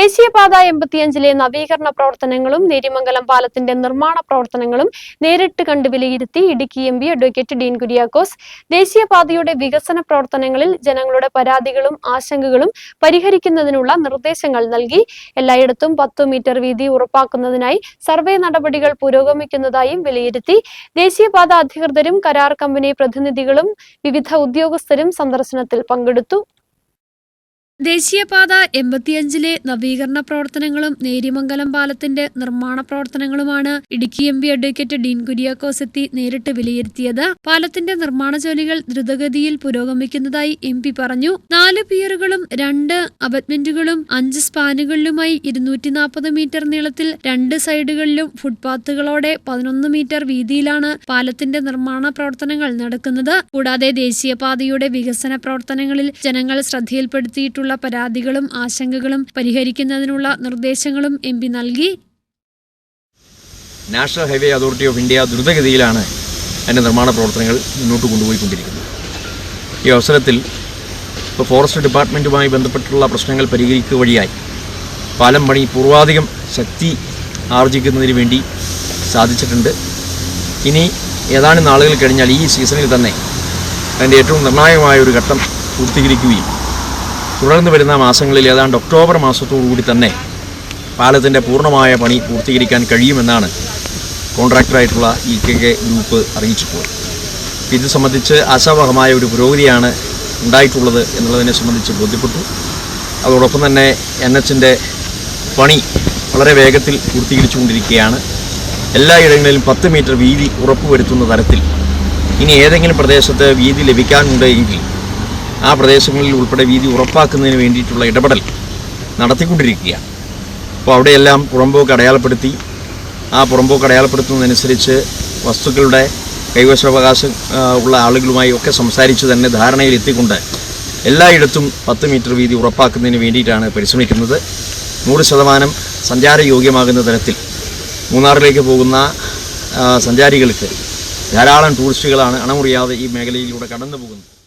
ദേശീയപാത എൺപത്തിയഞ്ചിലെ നവീകരണ പ്രവർത്തനങ്ങളും നേരിമംഗലം പാലത്തിന്റെ നിർമ്മാണ പ്രവർത്തനങ്ങളും നേരിട്ട് കണ്ട് വിലയിരുത്തി ഇടുക്കി എം അഡ്വക്കേറ്റ് ഡീൻ കുര്യാക്കോസ്. ദേശീയപാതയുടെ വികസന പ്രവർത്തനങ്ങളിൽ ജനങ്ങളുടെ പരാതികളും ആശങ്കകളും പരിഹരിക്കുന്നതിനുള്ള നിർദ്ദേശങ്ങൾ നൽകി. എല്ലായിടത്തും പത്തു മീറ്റർ വീതി ഉറപ്പാക്കുന്നതിനായി സർവേ നടപടികൾ പുരോഗമിക്കുന്നതായും വിലയിരുത്തി. ദേശീയപാത അധികൃതരും കരാർ കമ്പനി പ്രതിനിധികളും വിവിധ ഉദ്യോഗസ്ഥരും സന്ദർശനത്തിൽ പങ്കെടുത്തു. ദേശീയപാത എൺപത്തിയഞ്ചിലെ നവീകരണ പ്രവർത്തനങ്ങളും നേരിമംഗലം പാലത്തിന്റെ നിർമ്മാണ പ്രവർത്തനങ്ങളുമാണ് Idukki M P advocate Dean Kuriakose എത്തി നേരിട്ട് വിലയിരുത്തിയത്. പാലത്തിന്റെ നിർമ്മാണ ജോലികൾ ദ്രുതഗതിയിൽ പുരോഗമിക്കുന്നതായി എം പി പറഞ്ഞു. നാല് പിയറുകളും രണ്ട് അബറ്റ്മെന്റുകളും അഞ്ച് സ്പാനുകളിലുമായി ഇരുന്നൂറ്റി നാൽപ്പത് മീറ്റർ നീളത്തിൽ രണ്ട് സൈഡുകളിലും ഫുട്പാത്തുകളോടെ പതിനൊന്ന് മീറ്റർ വീതിയിലാണ് പാലത്തിന്റെ നിർമ്മാണ പ്രവർത്തനങ്ങൾ നടക്കുന്നത്. കൂടാതെ ദേശീയപാതയുടെ വികസന പ്രവർത്തനങ്ങളിൽ ജനങ്ങൾ ശ്രദ്ധയിൽപ്പെടുത്തിയിട്ടുള്ള പരാതികളും ആശങ്കകളും പരിഹരിക്കുന്നതിനുള്ള നിർദ്ദേശങ്ങളും എം പി നൽകി. National highway authority of India ദ്രുതഗതിയിലാണ് അതിന്റെ നിർമ്മാണ പ്രവർത്തനങ്ങൾ മുന്നോട്ട് കൊണ്ടുപോയിക്കൊണ്ടിരിക്കുന്നത്. ഈ അവസരത്തിൽ ഇപ്പോൾ ഫോറസ്റ്റ് ഡിപ്പാർട്ട്മെന്റുമായി ബന്ധപ്പെട്ടുള്ള പ്രശ്നങ്ങൾ പരിഹരിക്കുക വഴിയായി പാലം പണി പൂർവാധികം ശക്തി ആർജിക്കുന്നതിന് വേണ്ടി സാധിച്ചിട്ടുണ്ട്. ഇനി ഏതാനും നാളുകൾ കഴിഞ്ഞാൽ ഈ സീസണിൽ തന്നെ അതിന്റെ ഏറ്റവും നിർണായകമായ ഒരു ഘട്ടം പൂർത്തീകരിക്കുകയും തുടർന്ന് വരുന്ന മാസങ്ങളിൽ ഏതാണ്ട് ഒക്ടോബർ മാസത്തോടു കൂടി തന്നെ പാലത്തിന്റെ പൂർണമായ പണി പൂർത്തീകരിക്കാൻ കഴിയുമെന്നാണ് കോൺട്രാക്ടറായിട്ടുള്ള ഇ കെ കെ ഗ്രൂപ്പ് അറിയിച്ചിട്ടുള്ളത്. ഇത് സംബന്ധിച്ച് ആശാവഹമായ ഒരു പുരോഗതിയാണ് ഉണ്ടായിട്ടുള്ളത് എന്നുള്ളതിനെ സംബന്ധിച്ച് ബോധ്യപ്പെട്ടു. അതോടൊപ്പം തന്നെ എൻ എച്ചിന്റെ പണി വളരെ വേഗത്തിൽ പൂർത്തീകരിച്ചുകൊണ്ടിരിക്കുകയാണ്. എല്ലായിടങ്ങളിലും പത്ത് മീറ്റർ വീതി ഉറപ്പുവരുത്തുന്ന തരത്തിൽ ഇനി ഏതെങ്കിലും പ്രദേശത്ത് വീതി ലഭിക്കാനുണ്ട് എങ്കിൽ ആ പ്രദേശങ്ങളിൽ ഉൾപ്പെടെ വീതി ഉറപ്പാക്കുന്നതിന് വേണ്ടിയിട്ടുള്ള ഇടപെടൽ നടത്തിക്കൊണ്ടിരിക്കുകയാണ്. അപ്പോൾ അവിടെയെല്ലാം പുറമ്പോക്ക് അടയാളപ്പെടുത്തി. ആ പുറമ്പോക്ക് അടയാളപ്പെടുത്തുന്നതനുസരിച്ച് വസ്തുക്കളുടെ കൈവശാവകാശം ഉള്ള ആളുകളുമായി ഒക്കെ സംസാരിച്ച് തന്നെ ധാരണയിലെത്തിക്കൊണ്ട് എല്ലായിടത്തും പത്ത് മീറ്റർ വീതി ഉറപ്പാക്കുന്നതിന് വേണ്ടിയിട്ടാണ് പരിശ്രമിക്കുന്നത്. നൂറ് ശതമാനം സഞ്ചാരയോഗ്യമാകുന്ന തരത്തിൽ മൂന്നാറിലേക്ക് പോകുന്ന സഞ്ചാരികൾക്ക് ധാരാളം ടൂറിസ്റ്റുകളാണ് അണമുറിയാതെ ഈ മേഖലയിലൂടെ കടന്നു പോകുന്നത്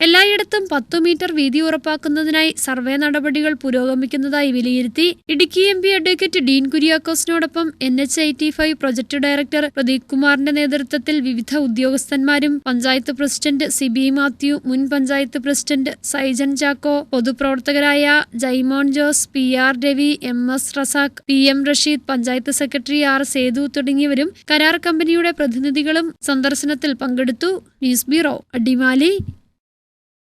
എല്ലായിടത്തും പത്തു മീറ്റർ വീതി ഉറപ്പാക്കുന്നതിനായി സർവേ നടപടികൾ പുരോഗമിക്കുന്നതായി വിലയിരുത്തി. Idukki M P advocate Dean കുര്യാക്കോസിനോടൊപ്പം N H I T five project director Pradeep കുമാറിന്റെ നേതൃത്വത്തിൽ വിവിധ ഉദ്യോഗസ്ഥന്മാരും പഞ്ചായത്ത് പ്രസിഡന്റ് സിബി മാത്യു മുൻ panchayat president Saijan Chacko പൊതുപ്രവർത്തകരായ Jaimon Jose P R Ravi M S Razak P M Rasheed panchayat secretary R Sethu തുടങ്ങിയവരും കരാർ കമ്പനിയുടെ പ്രതിനിധികളും സന്ദർശനത്തിൽ പങ്കെടുത്തു. News bureau Adimali.